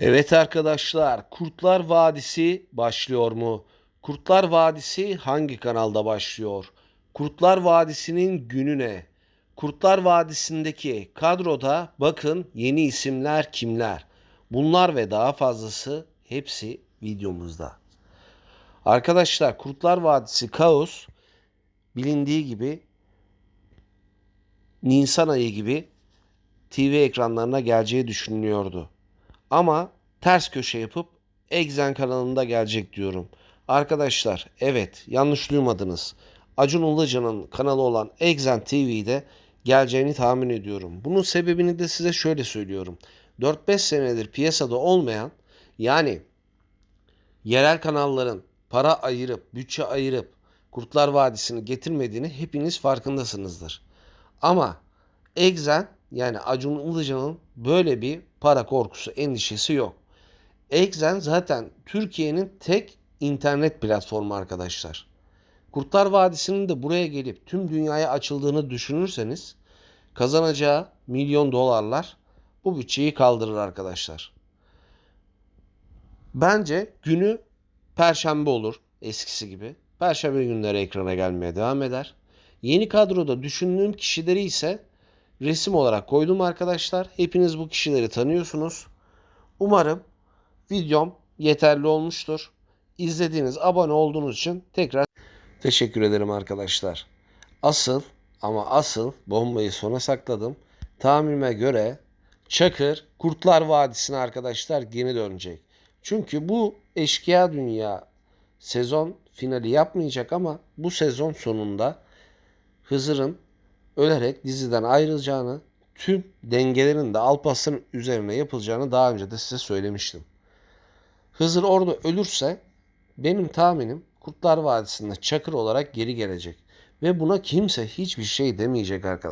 Evet arkadaşlar, Kurtlar Vadisi başlıyor mu? Kurtlar Vadisi hangi kanalda başlıyor? Kurtlar Vadisi'nin günü ne? Kurtlar Vadisi'ndeki kadroda bakın yeni isimler kimler? Bunlar ve daha fazlası hepsi videomuzda. Arkadaşlar Kurtlar Vadisi Kaos bilindiği gibi Nisan ayı gibi TV ekranlarına geleceği düşünülüyordu. Ama ters köşe yapıp Exen kanalında gelecek diyorum. Arkadaşlar evet yanlış duymadınız. Acun Ilıcalı'nın kanalı olan Exen TV'de geleceğini tahmin ediyorum. Bunun sebebini de size şöyle söylüyorum. 4-5 senedir piyasada olmayan yani yerel kanalların para ayırıp, bütçe ayırıp Kurtlar Vadisi'ni getirmediğini hepiniz farkındasınızdır. Ama Exen yani Acun Ilıcalı'nın böyle bir para korkusu, endişesi yok. Exen zaten Türkiye'nin tek internet platformu arkadaşlar. Kurtlar Vadisi'nin de buraya gelip tüm dünyaya açıldığını düşünürseniz kazanacağı milyon dolarlar bu bütçeyi kaldırır arkadaşlar. Bence günü perşembe olur eskisi gibi. Perşembe günleri ekrana gelmeye devam eder. Yeni kadroda düşündüğüm kişileri ise resim olarak koydum arkadaşlar. Hepiniz bu kişileri tanıyorsunuz. Umarım videom yeterli olmuştur. İzlediğiniz, abone olduğunuz için tekrar teşekkür ederim arkadaşlar. Asıl ama asıl bombayı sona sakladım. Tahminime göre Çakır Kurtlar Vadisi'ne arkadaşlar geri dönecek. Çünkü bu eşkıya dünya sezon finali yapmayacak ama bu sezon sonunda Hızır'ın ölerek diziden ayrılacağını, tüm dengelerin de Alparslan'ın üzerine yapılacağını daha önce de size söylemiştim. Hızır orada ölürse benim tahminim Kurtlar Vadisi'nde Çakır olarak geri gelecek. Ve buna kimse hiçbir şey demeyecek arkadaşlar.